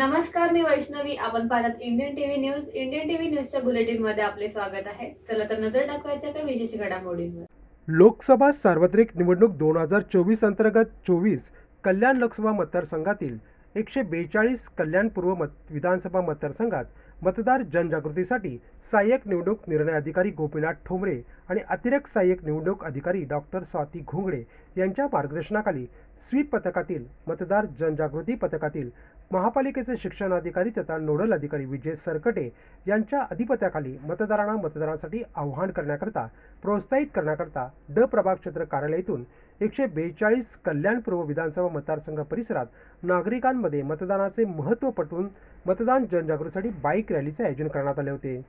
नमस्कार मी वैष्णवी. आपण पाहतात Indian TV news Indian TV न्यूजच्या बुलेटिनमध्ये आपले स्वागत आहे. चला तर नजर टाकवायच्या काही विशेष घडामोडींवर. लोकसभा सार्वत्रिक निवडणूक दोन हजार चोवीस अंतर्गत चोवीस कल्याण लोकसभा मतदारसंघातील एकशे बेचाळीस कल्याण पूर्व मत विधानसभा मतदारसंघात मतदार जनजागृतीसाठी सहाय्यक निवडणूक निर्णय अधिकारी गोपीनाथ ठोंबरे आणि अतिरिक्त सहाय्यक निवडणूक अधिकारी डॉक्टर स्वाती घोंगडे यांच्या मार्गदर्शनाखाली स्वीप पथकातील मतदार जनजागृती पथकातील महापालिकेचे शिक्षणाधिकारी तथा नोडल अधिकारी विजय सरकटे यांच्या अधिपत्याखाली मतदारांना मतदानासाठी आव्हान करण्याकरता प्रोत्साहित करण्याकरता ड प्रभाग क्षेत्र कार्यालयातून एकशे बेचाळीस कल्याण पूर्व विधानसभा मतदारसंघ परिसरात नागरिकांमध्ये मतदानाचे महत्त्व पटवून मतदान जनजागृतीसाठी बाईक रॅलीचे आयोजन करण्यात आले होते.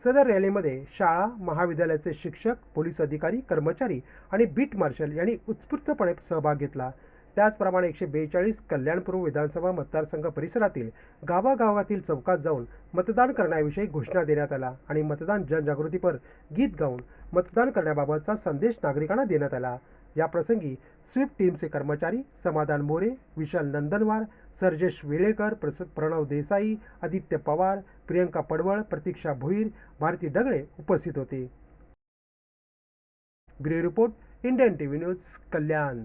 सदर रॅलीमध्ये शाळा महाविद्यालयाचे शिक्षक पोलीस अधिकारी कर्मचारी आणि बीट मार्शल यांनी उत्स्फूर्तपणे सहभाग घेतला. त्याचप्रमाणे एकशे बेचाळीस कल्याणपूर्व विधानसभा मतदारसंघ परिसरातील गावागावातील चौकात जाऊन मतदान करण्याविषयी घोषणा देण्यात आला आणि मतदान जनजागृतीपर गीत गाऊन मतदान करण्याबाबतचा संदेश नागरिकांना देण्यात आला. या प्रसंगी स्वीप टीमचे कर्मचारी समाधान मोरे विशाल नंदनवार सर्जेश वेळेकर प्रस प्रणव देसाई आदित्य पवार प्रियंका पडवळ प्रतीक्षा भोईर भारती डगळे उपस्थित होते. Bureau report Indian T V news Kalyan.